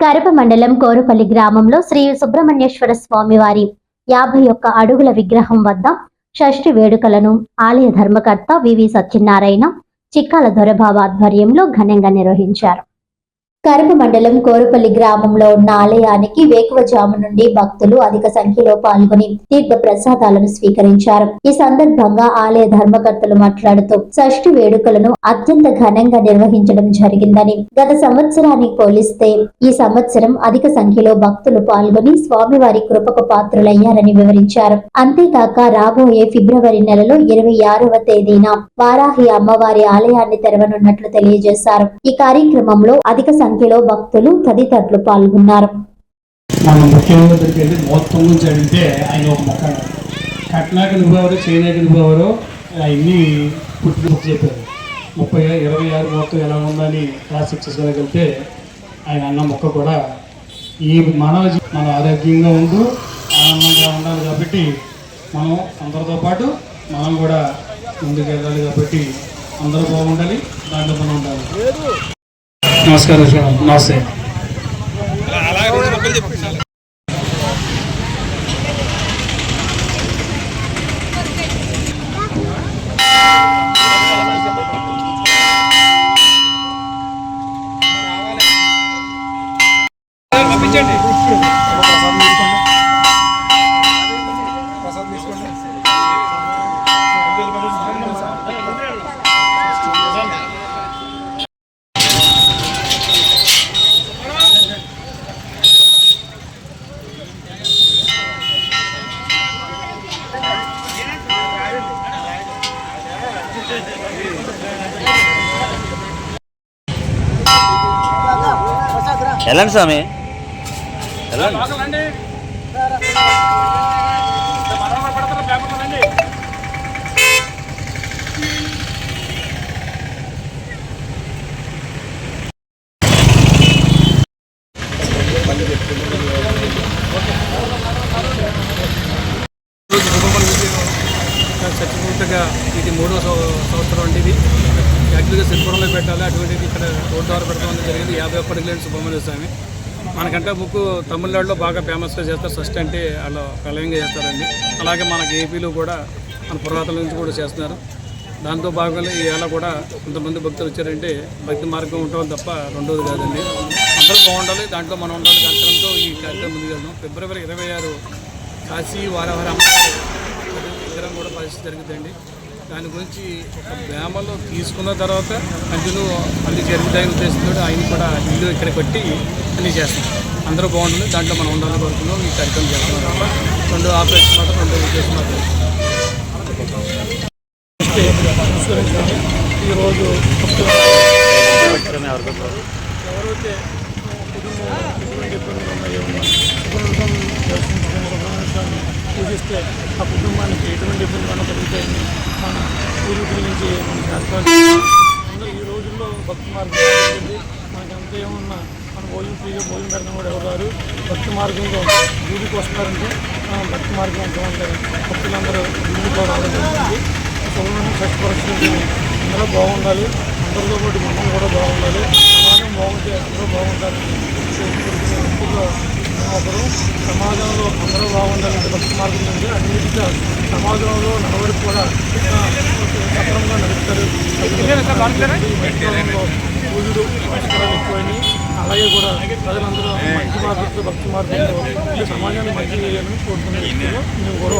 కరప మండలం కోరుపల్లి గ్రామంలో శ్రీ సుబ్రహ్మణ్యేశ్వర స్వామి వారి యాభై ఒక్క అడుగుల విగ్రహం వద్ద షష్ఠి వేడుకలను ఆలయ ధర్మకర్త వివి సత్యనారాయణ చిక్కాల దొరబాబు ఆధ్వర్యంలో ఘనంగా నిర్వహించారు. కరప మండలం కోరుపల్లి గ్రామంలో ఉన్న ఆలయానికి వేకువజాము నుండి భక్తులు అధిక సంఖ్యలో పాల్గొని తీర్థ ప్రసాదాలను స్వీకరించారు. ఈ సందర్భంగా ఆలయ ధర్మకర్తలు మాట్లాడుతూ షష్ఠి వేడుకలను అత్యంత ఘనంగా నిర్వహించడం జరిగిందని గత సంవత్సరానికి పోలిస్తే ఈ సంవత్సరం అధిక సంఖ్యలో భక్తులు పాల్గొని స్వామివారి కృపకు పాత్రులయ్యారని వివరించారు. అంతేకాక రాబోయే ఫిబ్రవరి నెలలో ఇరవై ఆరవ తేదీన వారాహి అమ్మవారి ఆలయాన్ని తెరవనున్నట్లు తెలియజేశారు. ఈ కార్యక్రమంలో అధిక సంఖ్య సంఖ్యలో భక్తులు తదితరులు పాల్గొన్నారు. మన ముఖ్యంగా దగ్గరికి వెళ్ళి మొత్తం నుంచి అడిగితే ఆయన ఒక మొక్క కట్నాక నువ్వెవరు చేయనాక నువ్వెవరు అవన్నీ పుట్టి చెప్పారు. ముప్పై ఇరవై ఆరు మొత్తం ఎలా ఉందని క్లాస్ సిక్సెస్ వెళ్తే ఆయన అన్న మొక్క కూడా ఈ మానవ మన మనం ఆరోగ్యంగా ఉంటూ ఆనందంగా ఉండాలి కాబట్టి మనం అందరితో పాటు మనం కూడా ముందుకు వెళ్ళాలి కాబట్టి అందరూ బాగుండాలి దాంట్లో మనం ఉండాలి. నమస్కారం సార్. నమస్తే వెళ్ళండి స్వామి. వెళ్ళండి. చచ్చిపోతగా ఇది మూడో సంవ- సంవత్సరం అండి ఇది. యాక్చువల్గా సిరిపురంలో పెట్టాలి. అటువంటిది ఇక్కడ రోడ్డు ద్వారా పెడతామని జరిగింది. యాభై ఒక్కటి లేని సుబ్రహ్మణ్య స్వామి. మనకంటే బుక్ తమిళనాడులో బాగా ఫేమస్గా చేస్తారు. ఫస్ట్ అంటే వాళ్ళు ప్రళయంగా చేస్తారండి. అలాగే మనకి ఏపీలో కూడా మన పురాతన నుంచి కూడా చేస్తున్నారు. దాంతో భాగంగా ఈవేళ కూడా కొంతమంది భక్తులు వచ్చారంటే భక్తి మార్గం ఉండటం తప్ప రెండోది కాదండి. అందరూ బాగుండాలి. దాంట్లో మనం ఉండాలి. కార్యక్రమంతో ఈ కార్యక్రమం ముందుకు ఫిబ్రవరి ఇరవై ఆరు కాశీ వారవారి విగ్రహం కూడా పరిస్థితి జరుగుతుందండి. దాని గురించి ఒక గ్రామంలో తీసుకున్న తర్వాత కంటిన్యూ మళ్ళీ జరుగుతాయని ఉద్దేశంతో ఆయన కూడా ఇల్లు ఇక్కడ కొట్టి అన్నీ చేస్తాం అందరూ బాగుంటుంది. దాంట్లో మనం ఉండాలని కోరుకున్నాం ఈ కార్యక్రమం చేస్తున్నాం తప్ప రెండు ఆపరేషన్ మాత్రం రెండు ఉద్దేశం మాత్రం ఈరోజు చేస్తే ఆ కుటుంబానికి ఎటువంటి ఇబ్బందులు అన్న కలుగుతాయని మన పూర్వీకుల నుంచి మన శాస్త్రాలు ఈ రోజుల్లో భక్తి మార్గం మనకి ఎంత ఏమన్నా మన భోజనం ఫ్రీగా భోజనం పెట్టడం కూడా ఎవరు భక్తి మార్గంలో గుడికి వస్తున్నారంటే భక్తి మార్గం ఎంత ఉంటుంది భక్తులందరూ గుడికి రావడం జరుగుతుంది. సుబ్రహ్మణ్యం షష్ఠ పరిస్థితి అందరూ బాగుండాలి. అందరితో పాటు మనం కూడా బాగుండాలి. సమాజం బాగుంటే అందరూ బాగుంటారని కోరుకునే ఒకరు సమాజంలో అందరూ బాగుండాలంటే భక్తి మార్గం నుండి అన్నిటిగా సమాజంలో నడవడికి కూడా సక్రమంగా మధ్యకాలంలో పూజలు పురస్కారాలు ఎక్కువైనాయి. అలాగే కూడా ప్రజలందరూ మంచి మార్గంతో భక్తి మార్గంలో సమాజాన్ని మంచి చేయాలని వ్యక్తిగా మేము కూడా